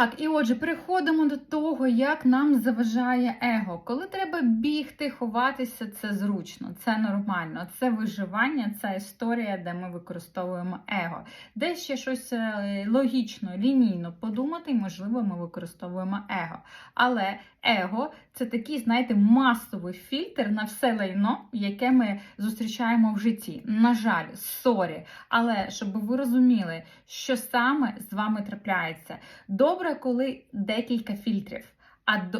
Так, і отже, переходимо до того, як нам заважає его. Коли треба бігти, ховатися, це зручно, це нормально, це виживання, це історія, де ми використовуємо его. Де ще щось е, логічно, лінійно подумати, можливо, ми використовуємо его. Але его це такий, знаєте, масовий фільтр на все лайно, яке ми зустрічаємо в житті. На жаль, сорі. Але щоб ви розуміли, що саме з вами трапляється. Добре, коли декілька фільтрів.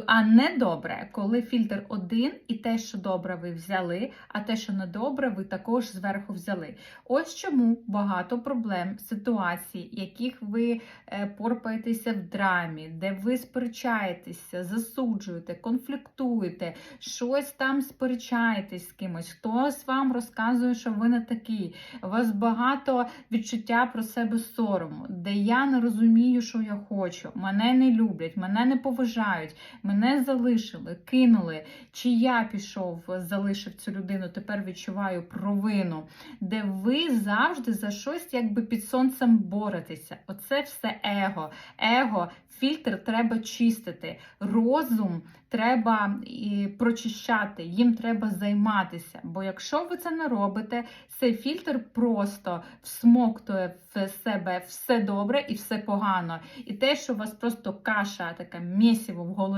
А, не добре, коли фільтр один, і те, що добре, ви взяли, а те, що не добре, ви також зверху взяли. Ось чому багато проблем, ситуацій, яких ви е, порпаєтеся в драмі, де ви сперечаєтеся, засуджуєте, конфліктуєте, щось там сперечаєтесь з кимось, хтось вам розказує, що ви не такий. У вас багато відчуття про себе сорому, де я не розумію, що я хочу, мене не люблять, мене не поважають, мене залишили, кинули. Чи я пішов, залишив цю людину, тепер відчуваю провину, де ви завжди за щось якби під сонцем боретеся. Оце все его. Его, фільтр треба чистити. Розум треба прочищати, їм треба займатися. Бо якщо ви це не робите, цей фільтр просто всмоктує в себе все добре і все погано. І те, що у вас просто каша, така місіво в голові,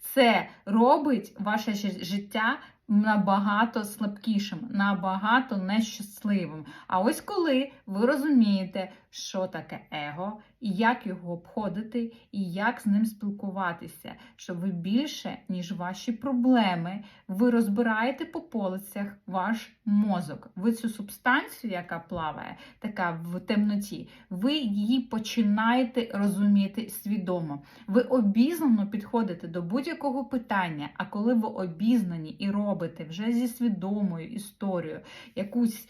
це робить ваше життя. Набагато слабкішим, набагато нещасливим. А ось коли ви розумієте, що таке его, і як його обходити, і як з ним спілкуватися, що ви більше, ніж ваші проблеми, ви розбираєте по полицях ваш мозок. Ви цю субстанцію, яка плаває, така в темноті, ви її починаєте розуміти свідомо. Ви обізнано підходите до будь-якого питання, а коли ви обізнані і робите вже зі свідомою історією якусь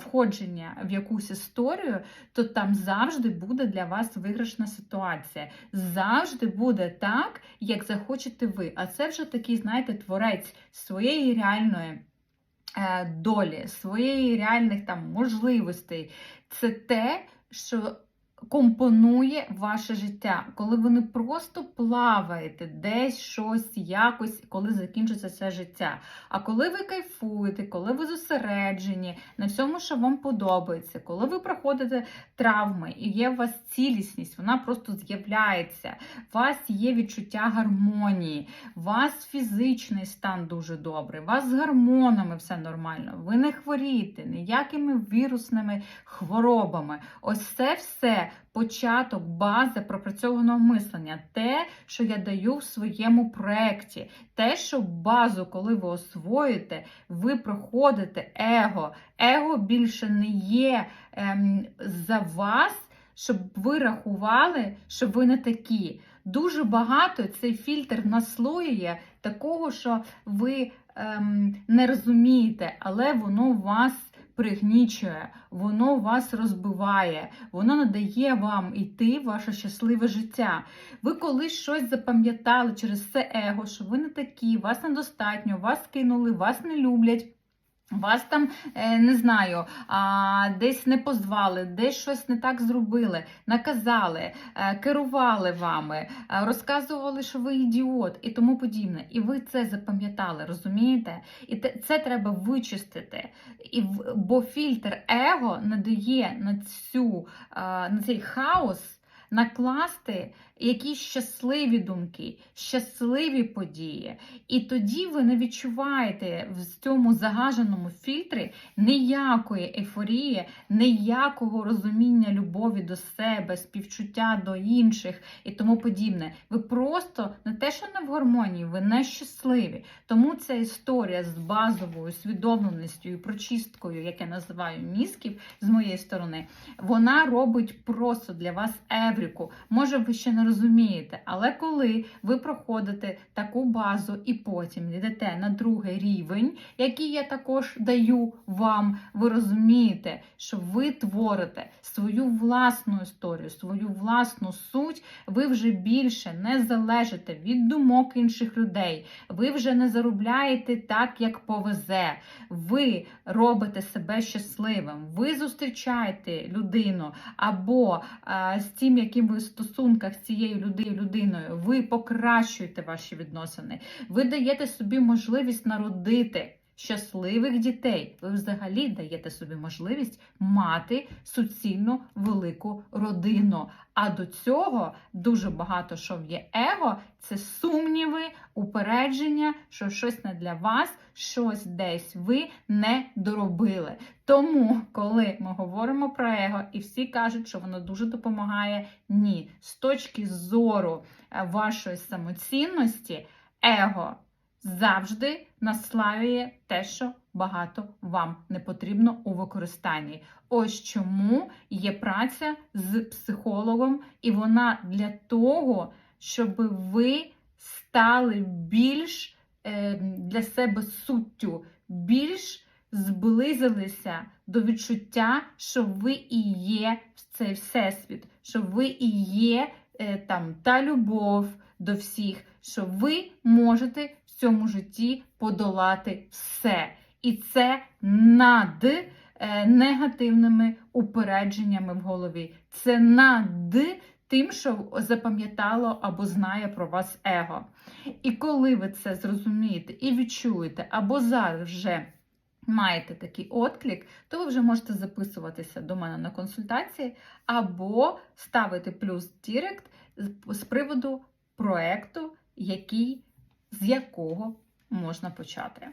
входження в якусь історію, то там завжди буде для вас виграшна ситуація. Завжди буде так, як захочете ви. А це вже такий, знаєте, творець своєї реальної е, долі, своєї реальних там можливостей. Це те, що компонує ваше життя, коли ви не просто плаваєте десь щось, якось, коли закінчиться це життя. А коли ви кайфуєте, коли ви зосереджені на всьому, що вам подобається, коли ви проходите травми і є у вас цілісність, вона просто з'являється. У вас є відчуття гармонії, у вас фізичний стан дуже добрий, у вас з гормонами все нормально, ви не хворієте ніякими вірусними хворобами. Ось це все початок, база пропрацьованого мислення, те, що я даю в своєму проєкті, те, що базу, коли ви освоїте, ви проходите его. Его більше не є ем, за вас, щоб ви рахували, що ви не такі. Дуже багато цей фільтр наслоює такого, що ви ем, не розумієте, але воно вас пригнічує, воно вас розбиває, воно не дає вам йти в ваше щасливе життя. Ви колись щось запам'ятали через це его, що ви не такі, вас недостатньо, вас кинули, вас не люблять. Вас там е, не знаю, десь не позвали, десь щось не так зробили, наказали, е, керували вами, е, розказували, що ви ідіот і тому подібне. І ви це запам'ятали, розумієте? І це треба вичистити. І бо фільтр его не дає на цю на цей хаос накласти якісь щасливі думки, щасливі події. І тоді ви не відчуваєте в цьому загаженому фільтрі ніякої ейфорії, ніякого розуміння любові до себе, співчуття до інших і тому подібне. Ви просто не те, що не в гармонії, ви не щасливі. Тому ця історія з базовою усвідомленістю і прочисткою, як я називаю мізків з моєї сторони, вона робить просто для вас евріку. Може, ви ще не розумієте, але коли ви проходите таку базу і потім йдете на другий рівень, який я також даю вам, ви розумієте, що ви творите свою власну історію, свою власну суть, ви вже більше не залежите від думок інших людей, ви вже не заробляєте так, як повезе. Ви робите себе щасливим, ви зустрічаєте людину або а, з тим, яким ви в стосунках з цією людиною, ви покращуєте ваші відносини, ви даєте собі можливість народити щасливих дітей. Ви взагалі даєте собі можливість мати суцільну велику родину. А до цього дуже багато що є его, це сумніви, упередження, що щось не для вас, щось десь ви не доробили. Тому, коли ми говоримо про его, і всі кажуть, що воно дуже допомагає, ні, з точки зору е, вашої самоцінності, его завжди наслаює те, що багато вам не потрібно у використанні. Ось чому є праця з психологом, і вона для того, щоб ви стали більш е, для себе суттю, більш зблизилися до відчуття, що ви і є в цей всесвіт, що ви і є е, там та любов до всіх, що ви можете в цьому житті подолати все. І це над е, негативними упередженнями в голові. Це над тим, що запам'ятало або знає про вас его. І коли ви це зрозумієте і відчуєте, або зараз вже маєте такий отклик, то ви вже можете записуватися до мене на консультації, або ставити плюс Дірект з- з приводу проекту, який, з якого можна почати.